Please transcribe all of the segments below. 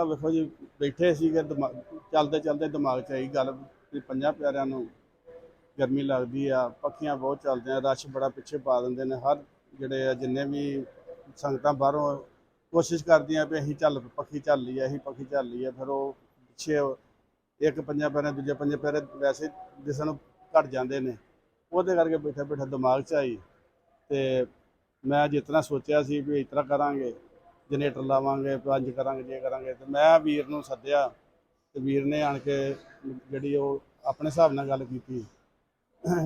ਪੱਖਾ ਵੇਖੋ ਜੀ, ਬੈਠੇ ਸੀਗੇ ਦਿਮਾ- ਚੱਲਦੇ ਚੱਲਦੇ ਦਿਮਾਗ 'ਚ ਆਈ ਗੱਲ ਵੀ ਪੰਜਾਂ ਪਿਆਰਿਆਂ ਨੂੰ ਗਰਮੀ ਲੱਗਦੀ ਆ, ਪੱਖੀਆਂ ਬਹੁਤ ਚੱਲਦੇ ਆ ਰਸ਼ ਬੜਾ ਪਿੱਛੇ ਪਾ ਦਿੰਦੇ ਨੇ, ਹਰ ਜਿਹੜੇ ਆ, ਜਿੰਨੇ ਵੀ ਸੰਗਤਾਂ ਬਾਹਰੋਂ ਕੋਸ਼ਿਸ਼ ਕਰਦੀਆਂ ਵੀ ਅਸੀਂ ਚੱਲ, ਪੱਖੀ ਚੱਲ ਲਈਏ, ਅਸੀਂ ਪੱਖੀ ਚੱਲ ਲਈਏ, ਫਿਰ ਉਹ ਪਿੱਛੇ ਇੱਕ ਪੰਜਾਂ ਪਿਆਰੇ ਦੂਜੇ ਪੰਜਾਂ ਪਿਆਰੇ ਵੈਸੇ ਜਿਸ ਨੂੰ ਘਟ ਜਾਂਦੇ ਨੇ, ਉਹਦੇ ਕਰਕੇ ਬੈਠਾ ਬੈਠਾ ਦਿਮਾਗ 'ਚ ਆਈ ਤੇ ਮੈਂ ਜਿਤਨਾ ਸੋਚਿਆ ਸੀ ਵੀ ਇਸ ਤਰ੍ਹਾਂ ਕਰਾਂਗੇ ਜਨਰੇਟਰ ਲਾਵਾਂਗੇ, ਪੰਜ ਕਰਾਂਗੇ ਜੇ ਕਰਾਂਗੇ। ਤੇ ਮੈਂ ਵੀਰ ਨੂੰ ਸੱਦਿਆ ਤੇ ਵੀਰ ਨੇ ਆਣ ਕੇ ਜਿਹੜੀ ਉਹ ਆਪਣੇ ਹਿਸਾਬ ਨਾਲ ਗੱਲ ਕੀਤੀ।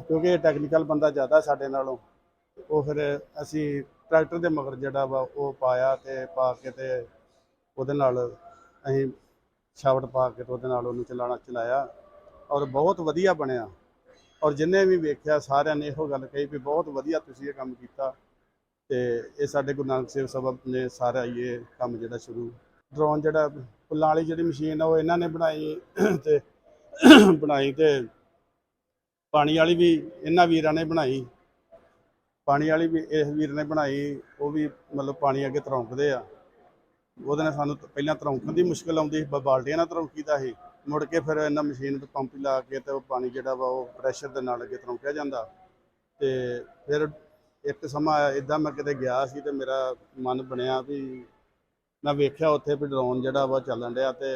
ਕਿਉਂਕਿ ਇਹ ਟੈਕਨੀਕਲ ਬੰਦਾ ਜ਼ਿਆਦਾ ਸਾਡੇ ਨਾਲੋਂ। ਉਹ ਫਿਰ ਅਸੀਂ ਟਰੈਕਟਰ ਦੇ ਮਗਰ ਜਿਹੜਾ ਵਾ ਉਹ ਪਾਇਆ ਤੇ ਪਾ ਕੇ ਤੇ ਉਹਦੇ ਨਾਲ ਅਸੀਂ ਛਾਵਟ ਪਾ ਕੇ ਤੇ ਉਹਦੇ ਨਾਲ ਉਹਨੂੰ ਚਲਾਣਾ, ਚਲਾਇਆ। ਔਰ ਬਹੁਤ ਵਧੀਆ ਬਣਿਆ। ਔਰ ਜਿੰਨੇ ਵੀ ਵੇਖਿਆ ਸਾਰਿਆਂ ਨੇ ਇਹੋ ਗੱਲ ਕਹੀ ਵੀ ਬਹੁਤ ਵਧੀਆ ਤੁਸੀਂ ਇਹ ਕੰਮ ਕੀਤਾ। ਤੇ ਇਹ ਸਾਡੇ ਗੁਰੂ ਨਾਨਕ ਸੇਵ ਸਭਾ ਨੇ ਸਾਰਾ ਹੀ ਇਹ ਕੰਮ ਜਿਹੜਾ ਸ਼ੁਰੂ ਡਰੋਨ ਜਿਹੜਾ ਫੁੱਲਾਂ ਵਾਲੀ ਜਿਹੜੀ ਮਸ਼ੀਨ ਆ, ਉਹ ਇਹਨਾਂ ਨੇ ਬਣਾਈ ਤੇ ਬਣਾਈ ਤੇ ਪਾਣੀ ਵਾਲੀ ਵੀ ਇਹਨਾਂ ਵੀਰਾਂ ਨੇ ਬਣਾਈ। ਪਾਣੀ ਵਾਲੀ ਵੀ ਇਸ ਵੀਰ ਨੇ ਬਣਾਈ, ਉਹ ਵੀ ਮਤਲਬ ਪਾਣੀ ਅੱਗੇ ਤਰੌਂਕਦੇ ਆ। ਉਹਦੇ ਨਾਲ ਸਾਨੂੰ ਪਹਿਲਾਂ ਤਰੌਂਕਣ ਦੀ ਮੁਸ਼ਕਲ ਆਉਂਦੀ ਸੀ, ਬ- ਬਾਲਟੀਆਂ ਨਾਲ ਤਰੌਂਕੀਦਾ ਸੀ। ਮੁੜ ਕੇ ਫਿਰ ਇਹਨਾਂ ਮਸ਼ੀਨ ਤੇ ਪੰਪ ਲਾ ਕੇ ਤੇ ਉਹ ਪਾਣੀ ਜਿਹੜਾ ਵਾ ਉਹ ਪ੍ਰੈਸ਼ਰ ਦੇ ਨਾਲ ਅੱਗੇ ਤਰੌਂਕਿਆ ਜਾਂਦਾ। ਤੇ ਫਿਰ ਇੱਕ ਸਮਾਂ ਇਦਾਂ ਮੈਂ ਕਿਤੇ ਗਿਆ ਸੀ ਤੇ ਮੇਰਾ ਮਨ ਬਣਿਆ ਵੀ ਮੈਂ ਵੇਖਿਆ ਉੱਥੇ ਵੀ ਡਰੋਨ ਜਿਹੜਾ ਵਾ ਚੱਲਣ ਰਿਹਾ ਤੇ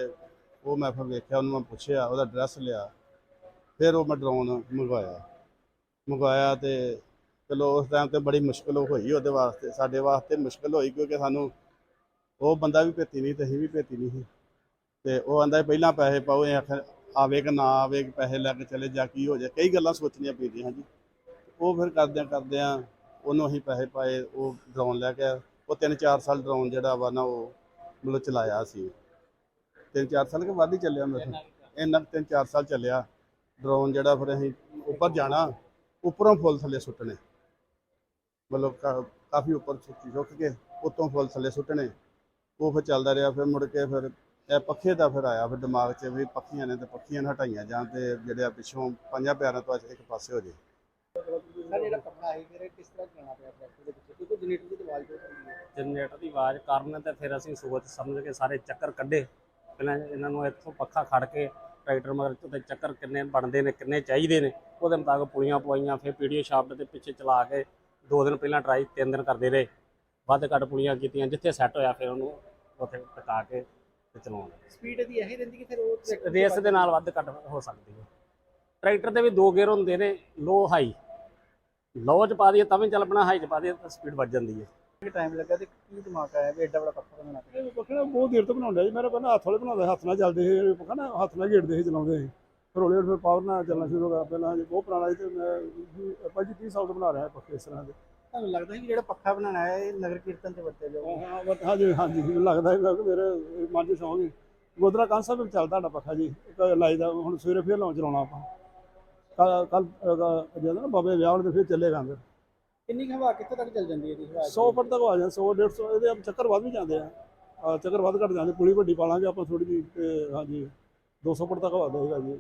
ਉਹ ਮੈਂ ਫਿਰ ਵੇਖਿਆ, ਉਹਨੂੰ ਮੈਂ ਪੁੱਛਿਆ, ਉਹਦਾ ਐਡਰੈਸ ਲਿਆ। ਫਿਰ ਉਹ ਮੈਂ ਡਰੋਨ ਮੰਗਵਾਇਆ। ਮੰਗਵਾਇਆ ਤੇ ਚਲੋ ਉਸ ਟਾਈਮ ਤੇ ਬੜੀ ਮੁਸ਼ਕਲ ਹੋਈ ਉਹਦੇ ਵਾਸਤੇ, ਸਾਡੇ ਵਾਸਤੇ ਮੁਸ਼ਕਲ ਹੋਈ ਕਿਉਂਕਿ ਸਾਨੂੰ ਉਹ ਬੰਦਾ ਵੀ ਭੇਤੀ ਨਹੀਂ ਤੇ ਅਸੀਂ ਵੀ ਭੇਤੀ ਨਹੀਂ ਸੀ। ਤੇ ਉਹ ਆਂਦਾ ਪਹਿਲਾਂ ਪੈਸੇ ਪਾਓ ਇਹ ਆਖਰ ਆਵੇ ਕਿ ਨਾ ਆਵੇ, ਪੈਸੇ ਲੈ ਕੇ ਚਲੇ ਜਾ, ਕੀ ਹੋ ਜਾ ਕਈ ਗੱਲਾਂ ਸੋਚਣੀਆਂ ਪੈਂਦੀਆਂ ਜੀ ਉਹ ਫਿਰ ਕਰਦਿਆਂ ਕਰਦਿਆਂ ਉਹਨੂੰ ਅਸੀਂ ਪੈਸੇ ਪਾਏ, ਉਹ ਡਰੋਨ ਲੈ ਕੇ ਆਇਆ। ਉਹ 3-4 ਸਾਲ ਡਰੋਨ ਜਿਹੜਾ ਵਾ ਨਾ ਉਹ ਮਤਲਬ ਚਲਾਇਆ ਸੀ। 3-4 ਸਾਲ ਕੇ ਵੱਧ ਹੀ ਚੱਲਿਆ ਮੇਰੇ ਖਿਆਲ। ਇੰਨਾ 3-4 ਸਾਲ ਚੱਲਿਆ। ਡਰੋਨ ਜਿਹੜਾ ਫਿਰ ਅਸੀਂ ਉੱਪਰ ਜਾਣਾ, ਉੱਪਰੋਂ ਫੁੱਲ ਥੱਲੇ ਸੁੱਟਣੇ। ਮਤਲਬ ਕਾਫੀ ਉੱਪਰ ਸੁੱਕੀ ਸੁੱਕ ਕੇ ਉੱਤੋਂ ਫੁੱਲ ਥੱਲੇ ਸੁੱਟਣੇ। ਉਹ ਫਿਰ ਚੱਲਦਾ ਰਿਹਾ, ਫਿਰ ਮੁੜ ਕੇ ਫਿਰ ਇਹ ਪੱਖੇ ਦਾ ਫਿਰ ਆਇਆ। ਫਿਰ ਦਿਮਾਗ 'ਚ ਵੀ ਪੱਖੀਆਂ ਨੇ ਤੇ ਪੱਖੀਆਂ ਨੂੰ ਹਟਾਈਆਂ ਜਾਂ ਤੇ ਜਿਹੜੇ ਆ ਪਿੱਛੋਂ ਪੰਜਾਂ ਪਿਆਰਾਂ ਤੋਂ ਇੱਕ ਪਾਸੇ ਹੋ ਜੇ ਸਰ ਜਿਹੜਾ ਪੱਖਾ ਹੈ ਫਿਰ ਇਹ ਕਿਸ ਤਰ੍ਹਾਂ ਚਲਾਉਣਾ ਪਿਆ ਟਰੈਕਟਰ ਦੇ ਪਿੱਛੇ ਕਿਉਂਕਿ ਜਨਰੇਟਰ ਦੀ ਆਵਾਜ਼ ਬਹੁਤ ਹੁੰਦੀ ਹੈ। ਜਨਰੇਟਰ ਦੀ ਆਵਾਜ਼ ਕਾਰਨ ਤੇ ਫਿਰ ਅਸੀਂ ਸੋਚ ਸਮਝ ਕੇ ਸਾਰੇ ਚੱਕਰ ਕੱਢੇ। ਪਹਿਲਾਂ ਇਹਨਾਂ ਨੂੰ ਇੱਥੋਂ ਪੱਖਾ ਖੜ ਕੇ ਟਰੈਕਟਰ ਮਗਰ ਤੇ ਚੱਕਰ ਕਿੰਨੇ ਬਣਦੇ ਨੇ ਕਿੰਨੇ ਚਾਹੀਦੇ ਨੇ ਉਹਦੇ ਮੁਤਾਬਕ ਪੁਲੀਆਂ ਪਵਾਈਆਂ ਫਿਰ ਪੀਡੀਓ ਸ਼ਾਫਟ ਦੇ ਪਿੱਛੇ ਚਲਾ ਕੇ ਦੋ ਦਿਨ ਪਹਿਲਾਂ ਟਰਾਈ ਤਿੰਨ ਦਿਨ ਕਰਦੇ ਰਹੇ। ਵੱਧ ਘੱਟ ਪੁਲੀਆਂ ਕੀਤੀਆਂ ਜਿੱਥੇ ਸੈੱਟ ਹੋਇਆ ਫਿਰ ਉਹਨੂੰ ਉੱਥੇ ਟਿਕਾ ਕੇ ਤੇ ਚਲਾਉਣਾ ਸਪੀਡ ਦੀ ਇਹੀ ਰਹਿੰਦੀ ਕਿ ਫਿਰ ਉਹ tractor ਦੀ ਰੇਸ ਦੇ ਨਾਲ ਵੱਧ ਘੱਟ ਹੋ ਸਕਦੀ ਹੈ। ਟਰੈਕਟਰ ਦੇ ਵੀ ਦੋ ਗੇਅਰ ਹੁੰਦੇ ਨੇ ਲੋ ਹਾਈ ਲੋ ਚ ਪਾ ਦਈਏ ਤਾਂ ਵੀ ਚੱਲ ਪਣਾ ਹਾਈ ਚ ਪਾ ਦਈਏ ਤਾਂ ਸਪੀਡ ਵੱਧ ਜਾਂਦੀ ਹੈ। ਕਿ ਟਾਈਮ ਲੱਗਾ ਤੇ ਕੀ ਦਿਮਾਗ ਆਇਆ ਵੀ ਐਡਾ ਬੜਾ ਪੱਖਾ ਬਣਾਉਣਾ ਇਹ ਪੱਖਾ ਨਾ ਬਹੁਤ ਦੇਰ ਤੋਂ ਬਣਾਉਂਦਾ ਜੀ ਮੇਰਾ ਪਹਿਲਾਂ ਹੱਥ ਵਾਲੇ ਬਣਾਉਂਦਾ ਹੱਥ ਨਾਲ ਚੱਲਦੇ ਸੀ ਪੱਖਾ ਨਾ ਹੱਥ ਨਾਲ ਘੇੜਦੇ ਸੀ ਚਲਾਉਂਦੇ ਸੀ। ਫਿਰ ਹੌਲੀ ਹੌਲੀ ਫਿਰ ਪਾਵਰ ਨਾਲ ਚੱਲਣਾ ਸ਼ੁਰੂ ਹੋ ਗਿਆ ਪਹਿਲਾਂ ਜੀ ਬਹੁਤ ਪੁਰਾਣਾ ਸੀ ਤੇ ਮੈਂ ਵੀ ਆਪਾਂ ਜੀ 30 ਸਾਲ ਤੋਂ ਬਣਾ ਰਿਹਾ ਪੱਖੇ ਇਸ ਤਰ੍ਹਾਂ ਦੇ। ਤੁਹਾਨੂੰ ਲੱਗਦਾ ਕਿ ਜਿਹੜਾ ਪੱਖਾ ਬਣਾਉਣਾ ਹੈ ਇਹ ਨਗਰ ਕੀਰਤਨ ਤੇ ਵਰਤਿਆ ਜਾਊਗਾ? ਹਾਂ ਹਾਂ ਬਟ ਹਾਂਜੀ ਹਾਂਜੀ ਮੈਨੂੰ ਲੱਗਦਾ ਹੈ ਕਿ ਮੇਰੇ ਮਨ 'ਚ ਸ਼ੌਂਕ ਹੈ ਗੋਦਰਾ ਕਾਂਸਾ ਵੀ ਚੱਲਦਾ ਸਾਡਾ ਪੱਖਾ ਜੀ ਇੱਕ ਲਾਈਦਾ ਹੁਣ ਸਵੇਰੇ ਫਿਰ ਲਾਉਂ ਚਲਾਉਣਾ ਆਪਾਂ। ਕੱਲ ਕੱਲ ਜਦੋਂ ਨਾ ਬਾਬੇ ਵਿਆਹ ਵਾਲੇ ਤੇ ਫਿਰ ਚੱਲੇਗਾ ਫਿਰ ਕਿੰਨੀ ਕੁ ਹਵਾ ਕਿੱਥੇ ਤੱਕ ਚੱਲ ਜਾਂਦੀ ਹੈ ਇਹਦੀ ਹਵਾ? 100 ਫੁੱਟ ਤੱਕ ਆ ਜਾਂਦਾ 100 150 ਇਹਦੇ ਆਪ ਚੱਕਰ ਵੱਧ ਵੀ ਜਾਂਦੇ ਆ। ਚੱਕਰ ਵੱਧ ਘੱਟ ਜਾਂਦੇ ਪੁਲੀ ਵੱਡੀ ਪਾ ਲਾਂਗੇ ਆਪਾਂ ਥੋੜੀ ਤੇ ਹਾਂਜੀ 200 ਫੁੱਟ ਤੱਕ ਵੱਧ ਹੋਏਗਾ ਜੀ।